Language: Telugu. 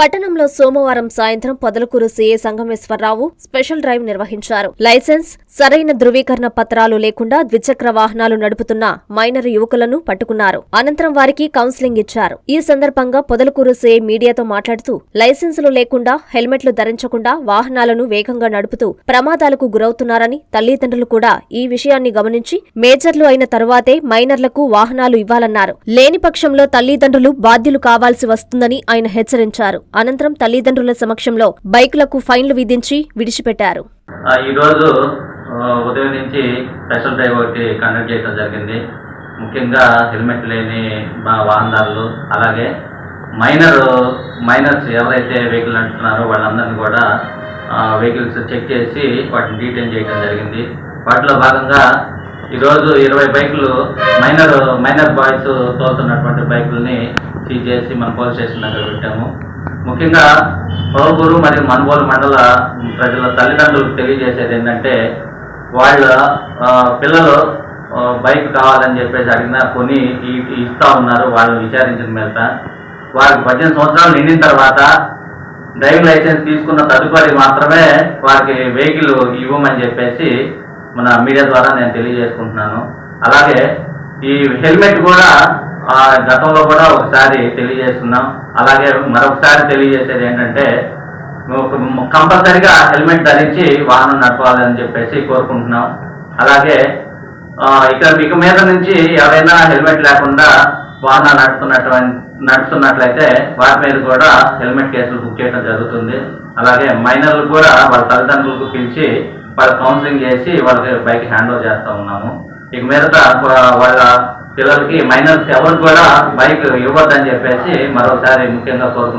పట్టణంలో సోమవారం సాయంత్రం Podalakuru CA Sangameswararao special drive నిర్వహించారు. లైసెన్స్ సరైన ధృవీకరణ పత్రాలు లేకుండా ద్విచక్ర వాహనాలు నడుపుతున్న మైనర్ యువకులను పట్టుకున్నారు. అనంతరం వారికి కౌన్సిలింగ్ ఇచ్చారు. ఈ సందర్భంగా పొదలకూరు సీఏ మీడియాతో మాట్లాడుతూ లైసెన్సులు లేకుండా హెల్మెట్లు ధరించకుండా వాహనాలను వేగంగా నడుపుతూ ప్రమాదాలకు గురవుతున్నారని తల్లిదండ్రులు కూడా ఈ విషయాన్ని గమనించి మేజర్లు అయిన తరువాతే మైనర్లకు వాహనాలు ఇవ్వాలన్నారు. లేని పక్షంలో తల్లిదండ్రులు బాధ్యులు కావాల్సి వస్తుందని ఆయన హెచ్చరించారు. అనంతరం తల్లిదండ్రుల సమక్షంలో బైకులకు ఫైన్లు విధించి విడిచిపెట్టారు. ఆ, ఈరోజు ఉదయం నుంచి స్పెషల్ డ్రైవ్ ఒకటి కండక్ట్ చేయడం జరిగింది. ముఖ్యంగా హెల్మెట్ లేని మా వాహనదారులు అలాగే మైనర్ మైనర్స్ ఎవరైతే వెహికల్ నడుపుతున్నారో వాళ్ళందరినీ కూడా వెహికల్స్ చెక్ చేసి వాటిని డీటెయిన్ చేయడం జరిగింది. వాటిలో భాగంగా ఈరోజు ఇరవై బైకులు మైనర్ మైనర్ బాయ్స్ తోలుతున్నటువంటి బైకుల్ని సీజ్ చేసి మన పోలీస్ స్టేషన్ దగ్గర పెట్టాము. ముఖ్యంగా పౌగూరు మరియు మనుగోలు మండల ప్రజల తల్లిదండ్రులకు తెలియజేసేది ఏంటంటే వాళ్ళ పిల్లలు బైక్ కావాలని చెప్పేసి అడిగినా కొని ఇస్తూ ఉన్నారు వాళ్ళు విచారించిన మీద వారికి పద్దెనిమిది సంవత్సరాలు నిండిన తర్వాత డ్రైవింగ్ లైసెన్స్ తీసుకున్న తదుపరి మాత్రమే వారికి వెహికల్ ఇవ్వమని చెప్పేసి మన మీడియా ద్వారా నేను తెలియజేసుకుంటున్నాను. అలాగే ఈ హెల్మెట్ కూడా ఆ, గతంలో కూడా ఒకసారి తెలియజేస్తున్నాం. అలాగే మరొకసారి తెలియజేసేది ఏంటంటే కంపల్సరిగా హెల్మెట్ ధరించి వాహనం నడపాలని చెప్పేసి కోరుకుంటున్నాం. అలాగే ఇక్కడ మీకు మీద నుంచి ఎవరైనా హెల్మెట్ లేకుండా వాహనాలు నడుపుతున్నట్టు నడుపుతున్నట్లయితే వారి మీద కూడా హెల్మెట్ కేసులు బుక్ చేయడం జరుగుతుంది. అలాగే మైనర్లు కూడా వాళ్ళ తల్లిదండ్రులకు పిలిచి వాళ్ళ కౌన్సిలింగ్ చేసి వాళ్ళకి బైక్ హ్యాండ్ ఓవర్ చేస్తూ ఉన్నాము. ఇక మీదట వాళ్ళ పిల్లలకి మైనర్స్ ఎవరు కూడా బైక్ ఇవ్వద్దని చెప్పేసి మరోసారి ముఖ్యంగా కోరుకుంటున్నాం